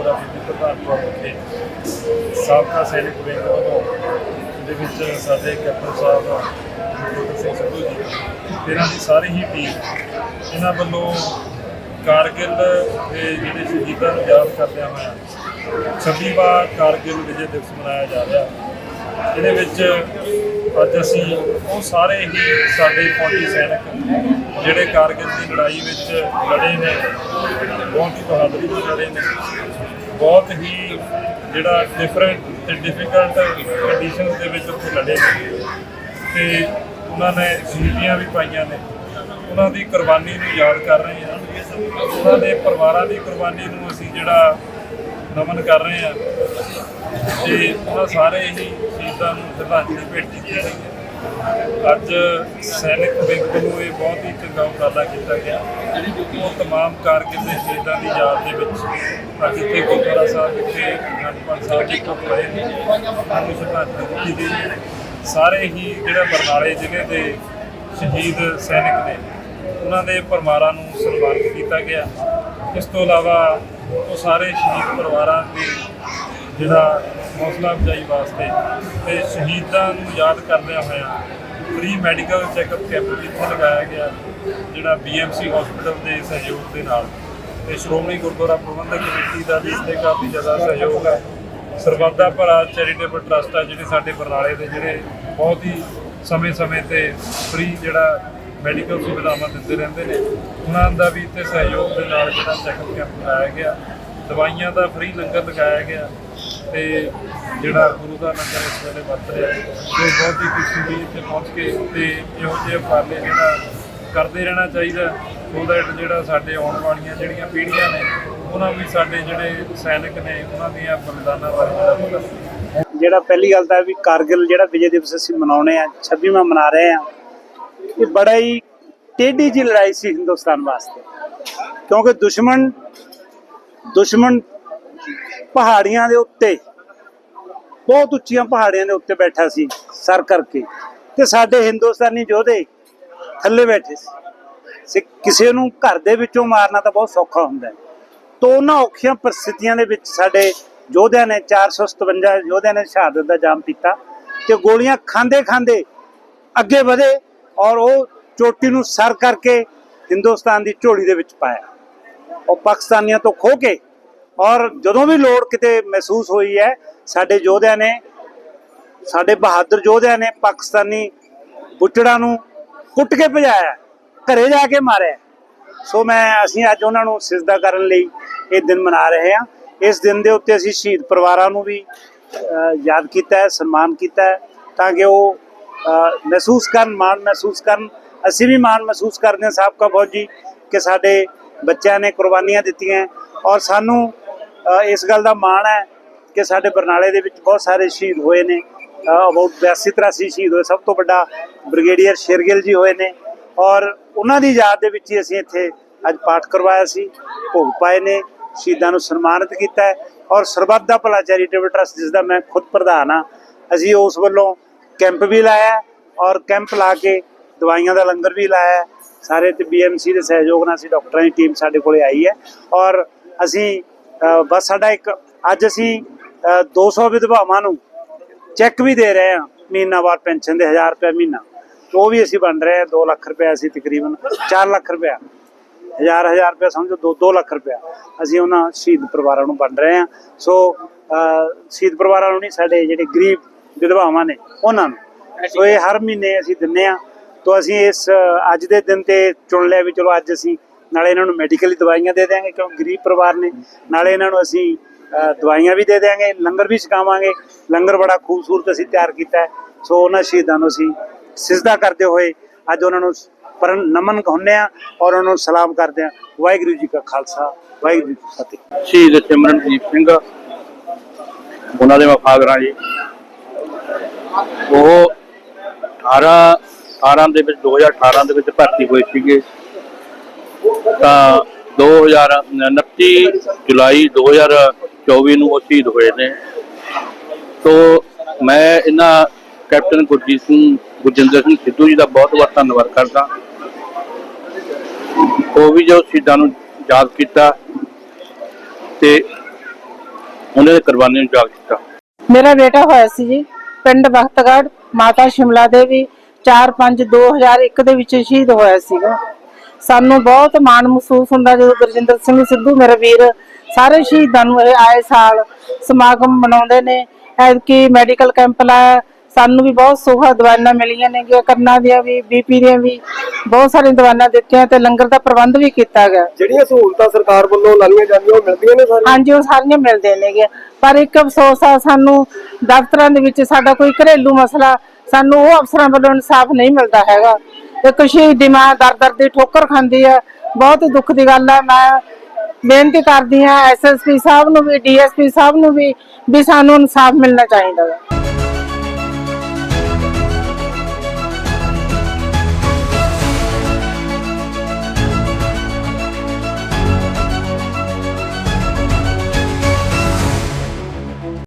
ਗੁਰਦੁਆਰਾ ਬੀਬੀ ਪ੍ਰਧਾਨਪੁਰ ਵਿਖੇ ਸਾਬਕਾ ਸੈਨਿਕ ਵਿੰਗ ਵੱਲੋਂ ਦੇ ਵਿੱਚ ਸਾਡੇ ਕੈਪਟਨ ਸਾਹਿਬ ਗੁਰਬਖਸ਼ ਸਿੰਘ ਸਿੱਧੂ ਜੀ। ਇਹਨਾਂ ਦੀ ਸਾਰੀ ਹੀ ਟੀਮ ਇਹਨਾਂ ਵੱਲੋਂ ਕਾਰਗਿਲ ਦੇ ਜਿਹੜੇ ਸ਼ਹੀਦਾਂ ਨੂੰ ਯਾਦ ਕਰਦਿਆਂ ਹੋਇਆ 26ਵਾਂ ਕਾਰਗਿਲ ਵਿਜੇ ਦਿਵਸ ਮਨਾਇਆ ਜਾ ਰਿਹਾ। ਇਹਦੇ ਵਿੱਚ ਅੱਜ ਅਸੀਂ ਉਹ ਸਾਰੇ ਹੀ ਸਾਡੇ ਫੌਜੀ ਸੈਨਿਕ ਜਿਹੜੇ ਕਾਰਗਿਲ ਦੀ ਲੜਾਈ ਵਿੱਚ ਲੜੇ ਨੇ, ਬਹੁਤ ਹੀ ਬਹਾਦਰੀ ਨਾਲ ਲੜੇ ਨੇ। ਬਹੁਤ ਹੀ ਜਿਹੜਾ ਡਿਫਰੈਂਟ ਤੇ ਡਿਫਿਕਲਟ ਕੰਡੀਸ਼ਨਸ ਦੇ ਵਿੱਚ ਉੱਥੇ ਲੜੇ ਨੇ ਤੇ ਉਹਨਾਂ ਨੇ ਸ਼ਹੀਦੀਆਂ ਵੀ ਪਾਈਆਂ ਨੇ। ਉਹਨਾਂ ਦੀ ਕੁਰਬਾਨੀ ਨੂੰ ਯਾਦ ਕਰ ਰਹੇ ਹਾਂ। ਉਹਨਾਂ ਦੇ ਪਰਿਵਾਰਾਂ ਦੀ ਕੁਰਬਾਨੀ ਨੂੰ ਅਸੀਂ ਜਿਹੜਾ ਨਮਨ ਕਰ ਰਹੇ ਹਾਂ। ਤੇ ਉਹਨਾਂ ਸਾਰੇ ਹੀ ਸ਼ਹੀਦਾਂ ਨੂੰ ਸ਼ਰਧਾਂਜਲੀ ਭੇਟ ਕੀਤੀ ਜਾ ਹੈ। ਅੱਜ ਸੈਨਿਕ ਵਿੰਗ ਨੂੰ ਇਹ ਬਹੁਤ ਹੀ ਚੰਗਾ ਉਪਰਾਲਾ ਕੀਤਾ ਗਿਆ। ਉਹ ਤਮਾਮ ਕਾਰਗਿਲ ਦੇ ਸ਼ਹੀਦਾਂ ਦੀ ਯਾਦ ਦੇ ਵਿੱਚ ਅੱਜ ਇੱਥੇ ਗੁਰਦੁਆਰਾ ਸਾਹਿਬ ਵਿਖੇ ਅਨੰਦਪੁਰ ਸਾਹਿਬ ਦੇ ਕੋਲ ਨੂੰ। ਸ਼ਰਧਾਂਜਲੀ ਦਿੱਤੀ ਗਈ ਸਾਰੇ ਹੀ ਜਿਹੜਾ ਬਰਨਾਲੇ ਜ਼ਿਲ੍ਹੇ ਦੇ ਸ਼ਹੀਦ ਸੈਨਿਕ ਨੇ, ਉਹਨਾਂ ਦੇ ਪਰਿਵਾਰਾਂ ਨੂੰ ਸਨਮਾਨਿਤ ਕੀਤਾ ਗਿਆ। ਇਸ ਤੋਂ ਇਲਾਵਾ ਉਹ ਸਾਰੇ ਸ਼ਹੀਦ ਪਰਿਵਾਰਾਂ ਦੇ ਜਿਹੜਾ ਹੌਸਲਾ ਅਫਜ਼ਾਈ ਵਾਸਤੇ ਤੇ ਸ਼ਹੀਦਾਂ ਨੂੰ ਯਾਦ ਕਰਦਿਆਂ ਹੋਇਆ ਫ੍ਰੀ ਮੈਡੀਕਲ ਚੈੱਕਅਪ ਕੈਂਪ ਵੀ ਇੱਥੇ ਲਗਾਇਆ ਗਿਆ, ਜਿਹੜਾ ਬੀਐਮਸੀ ਹਸਪੀਟਲ ਦੇ ਸਹਿਯੋਗ ਦੇ ਨਾਲ। ਤੇ ਸ਼੍ਰੋਮਣੀ ਗੁਰਦੁਆਰਾ ਪ੍ਰਬੰਧਕ ਕਮੇਟੀ ਦਾ ਵੀ ਇੱਥੇ ਕਾਫੀ ਜ਼ਿਆਦਾ ਸਹਿਯੋਗ ਹੈ। ਸਰਬੱਤ ਦਾ ਭਲਾ ਚੈਰੀਟੇਬਲ ਟਰਸਟ ਆ ਜਿਹੜੇ ਸਾਡੇ ਬਰਨਾਲੇ ਦੇ, ਜਿਹੜੇ ਬਹੁਤ ਹੀ ਸਮੇਂ-ਸਮੇਂ ਤੇ ਫ੍ਰੀ ਜਿਹੜਾ ਮੈਡੀਕਲ ਸੁਵਿਧਾਵਾਂ ਦਿੰਦੇ ਰਹਿੰਦੇ ਨੇ, ਉਹਨਾਂ ਦਾ ਵੀ ਇੱਥੇ ਸਹਿਯੋਗ ਦੇ ਨਾਲ ਜਿਹੜਾ ਚੈੱਕਅਪ ਕੈਂਪ ਲਗਾਇਆ ਗਿਆ। ਦਵਾਈਆਂ ਦਾ ਫ੍ਰੀ ਲੰਗਰ ਲਗਾਇਆ ਗਿਆ। ਤੇ ਜਿਹੜਾ ਗੁਰੂ ਦਾ ਲੰਗਰ ਇਸ ਵੇਲੇ ਵਰਤ ਰਿਹਾ ਤੇ ਬਹੁਤ ਹੀ ਖੁਸ਼ੀ ਹੋਈ ਇੱਥੇ ਪਹੁੰਚ ਕੇ ਤੇ ਇਹੋ ਜਿਹੇ ਉਪਰਾਲੇ ਜਿਹੜਾ ਕਰਦੇ ਰਹਿਣਾ ਚਾਹੀਦਾ ਸੋ ਜਿਹੜਾ ਸਾਡੇ ਆਉਣ ਵਾਲੀਆਂ ਜਿਹੜੀਆਂ ਪੀੜ੍ਹੀਆਂ ਨੇ, ਉਹਨਾਂ ਵੀ ਸਾਡੇ ਜਿਹੜੇ ਸੈਨਿਕ ਨੇ, ਉਹਨਾਂ ਦੀਆਂ ਬਲਿਦਾਨਾਂ ਬਾਰੇ ਜਿਹੜਾ ਪਤਾ ਜਿਹੜਾ ਪਹਿਲੀ ਗੱਲ ਤਾਂ ਵੀ ਕਾਰਗਿਲ ਜਿਹੜਾ ਵਿਜੇ ਦਿਵਸ ਅਸੀਂ ਮਨਾਉਣੇ ਆ 26ਵਾਂ ਮਨਾ ਰਹੇ ਆ, ਇਹ ਬੜਾ ਹੀ ਟੇਢੀ ਜਿਹੀ ਲੜਾਈ ਸੀ ਹਿੰਦੁਸਤਾਨ ਵਾਸਤੇ। ਕਿਉਂਕਿ ਦੁਸ਼ਮਣ ਦੁਸ਼ਮਣ ਪਹਾੜੀਆਂ ਦੇ ਉੱਤੇ, ਬਹੁਤ ਉੱਚੀਆਂ ਪਹਾੜੀਆਂ ਦੇ ਉੱਤੇ ਬੈਠਾ ਸੀ, ਸਰ ਕਰਕੇ। ਤੇ ਸਾਡੇ ਹਿੰਦੁਸਤਾਨੀ ਯੋਧੇ ਥੱਲੇ ਬੈਠੇ ਸੀ। ਕਿਸੇ ਨੂੰ ਘਰ ਦੇ ਵਿੱਚੋਂ ਮਾਰਨਾ ਤਾਂ ਬਹੁਤ ਸੌਖਾ ਹੁੰਦਾ ਤੋਂ ਉਹਨਾਂ ਔਖੀਆਂ ਪਰਿਸਥਿਤੀਆਂ ਦੇ ਵਿੱਚ ਸਾਡੇ ਯੋਧਿਆਂ ਨੇ 457 ਯੋਧਿਆਂ ਨੇ ਸ਼ਹਾਦਤ ਦਾ ਜਾਮ ਪੀਤਾ ਤੇ ਗੋਲੀਆਂ ਖਾਂਦੇ ਖਾਂਦੇ ਅੱਗੇ ਵਧੇ ਔਰ ਉਹ ਚੋਟੀ ਨੂੰ ਸਰ ਕਰਕੇ ਹਿੰਦੁਸਤਾਨ ਦੀ ਝੋਲੀ ਦੇ ਵਿੱਚ ਪਾਇਆ। ਉਹ ਪਾਕਿਸਤਾਨੀਆਂ ਤੋਂ ਖੋ ਕੇ ਔਰ ਜਦੋਂ ਵੀ ਲੋੜ ਕਿਤੇ ਮਹਿਸੂਸ ਹੋਈ ਹੈ, ਸਾਡੇ ਯੋਧਿਆਂ ਨੇ, ਸਾਡੇ ਬਹਾਦਰ ਯੋਧਿਆਂ ਨੇ ਪਾਕਿਸਤਾਨੀ ਬੁੱਚੜਾਂ ਨੂੰ ਕੁੱਟ ਕੇ ਭਜਾਇਆ, ਘਰੇ ਜਾ ਕੇ ਮਾਰਿਆ। ਸੋ ਮੈਂ, ਅਸੀਂ ਅੱਜ ਉਹਨਾਂ ਨੂੰ ਸਿਜਦਾ ਕਰਨ ਲਈ ਇਹ ਦਿਨ ਮਨਾ ਰਹੇ ਹਾਂ। ਇਸ ਦਿਨ ਦੇ ਉੱਤੇ ਅਸੀਂ ਸ਼ਹੀਦ ਪਰਿਵਾਰਾਂ ਨੂੰ ਵੀ ਯਾਦ ਕੀਤਾ ਹੈ, ਸਨਮਾਨ ਕੀਤਾ ਹੈ, ਤਾਂ ਕਿ ਉਹ ਮਹਿਸੂਸ ਕਰਨ, ਮਾਣ ਮਹਿਸੂਸ ਕਰਨ। ਅਸੀਂ ਵੀ ਮਾਣ ਮਹਿਸੂਸ ਕਰਦੇ ਹਾਂ, ਸਾਬਕਾ ਫੌਜੀ, ਕਿ ਸਾਡੇ ਬੱਚਿਆਂ ਨੇ ਕੁਰਬਾਨੀਆਂ ਦਿੱਤੀਆਂ ਔਰ ਸਾਨੂੰ ਇਸ ਗੱਲ ਦਾ ਮਾਣ ਹੈ ਕਿ ਸਾਡੇ ਬਰਨਾਲੇ ਦੇ ਵਿੱਚ ਬਹੁਤ ਸਾਰੇ ਸ਼ਹੀਦ ਹੋਏ ਨੇ। ਅਬਾਊਟ 82 83 ਸ਼ਹੀਦ ਹੋਏ, ਸਭ ਤੋਂ ਵੱਡਾ ਬ੍ਰਿਗੇਡੀਅਰ ਸ਼ੇਰਗਿੱਲ ਜੀ ਹੋਏ ਨੇ। ਔਰ ਉਹਨਾਂ ਦੀ ਯਾਦ ਦੇ ਵਿੱਚ ਹੀ ਅਸੀਂ ਇੱਥੇ ਅੱਜ ਪਾਠ ਕਰਵਾਇਆ ਸੀ, ਭੋਗ ਪਾਏ ਨੇ, ਸ਼ਹੀਦਾਂ ਨੂੰ ਸਨਮਾਨਿਤ ਕੀਤਾ ਹੈ। ਔਰ ਸਰਬੱਤ ਦਾ ਭਲਾ ਚੈਰੀਟੇਬਲ ਟਰਸਟ, ਜਿਸ ਦਾ ਮੈਂ ਖੁਦ ਪ੍ਰਧਾਨ ਹਾਂ, ਅਸੀਂ ਉਸ ਵੱਲੋਂ ਕੈਂਪ ਵੀ ਲਾਇਆ ਔਰ ਕੈਂਪ ਲਾ ਕੇ ਦਵਾਈਆਂ ਦਾ ਲੰਗਰ ਵੀ ਲਾਇਆ ਹੈ। ਸਾਰੇ ਤੇ ਬੀਐਮਸੀ ਦੇ ਸਹਿਯੋਗ ਨਾਲ ਅਸੀਂ ਡਾਕਟਰਾਂ ਦੀ ਟੀਮ ਸਾਡੇ ਕੋਲੇ ਆਈ ਹੈ। ਔਰ ਅਸੀਂ ਬਸ ਸਾਡਾ ਇੱਕ ਅੱਜ ਅਸੀਂ ਅ, 200 ਵਿਧਵਾਵਾਂ ਨੂੰ ਚੈੱਕ ਵੀ ਦੇ ਰਹੇ ਹਾਂ ਮਹੀਨਾਵਾਰ ਪੈਨਸ਼ਨ ਦੇ 1000 ਰੁਪਏ ਮਹੀਨਾ। ਉਹ ਵੀ ਅਸੀਂ ਵੰਡ ਰਹੇ ਹਾਂ 2 ਲੱਖ ਰੁਪਏ ਅਸੀਂ ਤਕਰੀਬਨ 4 ਲੱਖ ਰੁਪਏ ਹਜ਼ਾਰ ਹਜ਼ਾਰ ਰੁਪਏ ਸਮਝੋ 2 2 ਲੱਖ ਰੁਪਏ ਅਸੀਂ ਉਹਨਾਂ ਸ਼ਹੀਦ ਪਰਿਵਾਰਾਂ ਨੂੰ ਵੰਡ ਰਹੇ ਹਾਂ। ਸੋ ਸ਼ਹੀਦ ਪਰਿਵਾਰਾਂ ਨੂੰ ਨਹੀਂ ਸਾਡੇ ਜਿਹੜੇ ਗਰੀਬ ਵਿਧਵਾਵਾਂ ਨੇ ਉਹਨਾਂ ਨੂੰ। ਸੋ ਇਹ ਹਰ ਮਹੀਨੇ ਅਸੀਂ ਦਿੰਨੇ ਆ ਤੋਂ ਅਸੀਂ ਇਸ ਅੱਜ ਦੇ ਦਿਨ ਤੇ ਚੁਣ ਲਿਆ ਵੀ ਚਲੋ ਅੱਜ ਅਸੀਂ ਨਾਲੇ ਇਹਨਾਂ ਨੂੰ ਮੈਡੀਕਲੀ ਦਵਾਈਆਂ ਦੇ ਦਿਆਂਗੇ, ਕਿਉਂ ਗਰੀਬ ਪਰਿਵਾਰ ਨੇ। ਨਾਲੇ ਇਹਨਾਂ ਨੂੰ ਅਸੀਂ ਦਵਾਈਆਂ ਵੀ ਦੇ ਦਿਆਂਗੇ, ਲੰਗਰ ਵੀ ਛਕਾਵਾਂਗੇ। ਲੰਗਰ ਬੜਾ ਖੂਬਸੂਰਤ ਅਸੀਂ ਤਿਆਰ ਕੀਤਾ ਸੋ ਉਹਨਾਂ ਸ਼ਹੀਦਾਂ ਨੂੰ ਅਸੀਂ ਸਿਜਦਾ ਕਰਦੇ ਹੋਏ ਅੱਜ ਉਹਨਾਂ ਨੂੰ ਪਰਨ ਨਮਨ ਕਹਿੰਦੇ ਆ ਔਰ ਉਹਨਾਂ ਨੂੰ ਸਲਾਮ ਕਰਦੇ ਆ ਵਾਹਿਗੁਰੂ ਜੀ ਕਾ ਖਾਲਸਾ, ਵਾਹਿਗੁਰੂ ਜੀ ਕੀ ਫਤਿਹ। ਸ਼ਹੀਦ ਸਿਮਰਨਜੀਤ ਸਿੰਘ, ਉਹਨਾਂ ਦੇ ਵਫਾਦਰਾਂ ਜੀ। ਉਹ 18 18 ਦੇ ਵਿੱਚ 2018 ਦੇ ਵਿੱਚ ਭਰਤੀ ਹੋਏ ਸੀਗੇ। ਤਾਂ 2029 ਜੁਲਾਈ 2024 ਨੂੰ ਉਹ ਸ਼ਹੀਦ ਹੋਏ ਨੇ। ਤੋ ਮੈਂ ਇਹਨਾਂ ਕੈਪਟਨ ਗੁਰਜੀਤ ਸਿੰਘ, ਗੁਰਜਿੰਦਰ ਸਿੰਘ ਸਿੱਧੂ ਜੀ ਦਾ ਬਹੁਤ ਬਹੁਤ ਧੰਨਵਾਦ ਕਰਦਾ। ਉਹ ਵੀ ਜੋ ਸ਼ਹੀਦਾਂ ਨੂੰ ਯਾਦ ਕੀਤਾ ਤੇ ਉਹਨਾਂ ਦੇ ਕੁਰਬਾਨੀ ਨੂੰ ਯਾਦ ਕੀਤਾ। ਮੇਰਾ ਬੇਟਾ ਹੋਇਆ ਸੀ ਜੀ, ਪਿੰਡ ਬਖਤਗੜ ਮਾਤਾ ਸ਼ਿਮਲਾ ਦੇਵੀ 4-5 2001 ਦੇ ਵਿੱਚ ਸ਼ਹੀਦ ਹੋਇਆ ਸੀਗਾ। ਸਾਨੂੰ ਬਹੁਤ ਮਾਣ ਮਹਿਸੂਸ ਹੁੰਦਾ ਜਦੋਂ ਗੁਰਜਿੰਦਰ ਸਿੰਘ ਸਿੱਧੂ ਮੇਰਾ ਵੀਰ ਸਾਰੇ ਸ਼ਹੀਦਾਂ ਨੂੰ ਇਹ ਆਏ ਸਾਲ ਸਮਾਗਮ ਮਨਾਉਂਦੇ ਨੇ। ਐਤਕੀ ਮੈਡੀਕਲ ਕੈਂਪ ਲਾਇਆ ਸਾਨੂੰ ਵੀ ਬਹੁਤ ਸੁਖਾ ਦਵਾਈਆਂ ਮਿਲੀਆਂ ਨੇ ਕਿ ਕਰਨਾ ਦੀਆਂ ਵੀ ਬੀਪੀ ਦੀਆਂ ਵੀ ਬਹੁਤ ਸਾਰੀਆਂ ਦਵਾਈਆਂ ਦਿੱਤੀਆਂ ਤੇ ਲੰਗਰ ਦਾ ਪ੍ਰਬੰਧ ਵੀ ਕੀਤਾ ਗਿਆ। ਜਿਹੜੀਆਂ ਸਹੂਲਤਾਂ ਸਰਕਾਰ ਵੱਲੋਂ ਲਾਈਆਂ ਜਾਂਦੀਆਂ ਉਹ ਮਿਲਦੀਆਂ ਨੇ ਸਾਨੂੰ ਹਾਂਜੀ ਉਹ ਸਾਰੀਆਂ ਮਿਲਦੇ ਨੇਗੇ ਪਰ ਇੱਕ ਅਫਸੋਸ ਆ ਸਾਨੂੰ ਦਫ਼ਤਰਾਂ ਦੇ ਵਿੱਚ ਸਾਡਾ ਕੋਈ ਘਰੇਲੂ ਮਸਲਾ ਸਾਨੂੰ ਉਹ ਅਫਸਰਾਂ ਵੱਲੋਂ ਇਨਸਾਫ ਨਹੀਂ ਮਿਲਦਾ ਹੈਗਾ। ਇੱਕ ਸ਼ਹੀਦੀ ਮਾਂ ਦਰ ਦਰ ਦੀ ਠੋਕਰ ਖਾਂਦੀ ਹੈ ਬਹੁਤ ਹੀ ਦੁੱਖ ਦੀ ਗੱਲ ਹੈ ਮੈਂ ਬੇਨਤੀ ਕਰਦੀ ਹਾਂ ਐਸਐਸਪੀ ਸਾਹਿਬ ਨੂੰ ਵੀ ਡੀਐਸਪੀ ਸਾਹਿਬ ਨੂੰ ਵੀ ਵੀ ਸਾਨੂੰ ਇਨਸਾਫ ਮਿਲਣਾ ਚਾਹੀਦਾ ਹੈ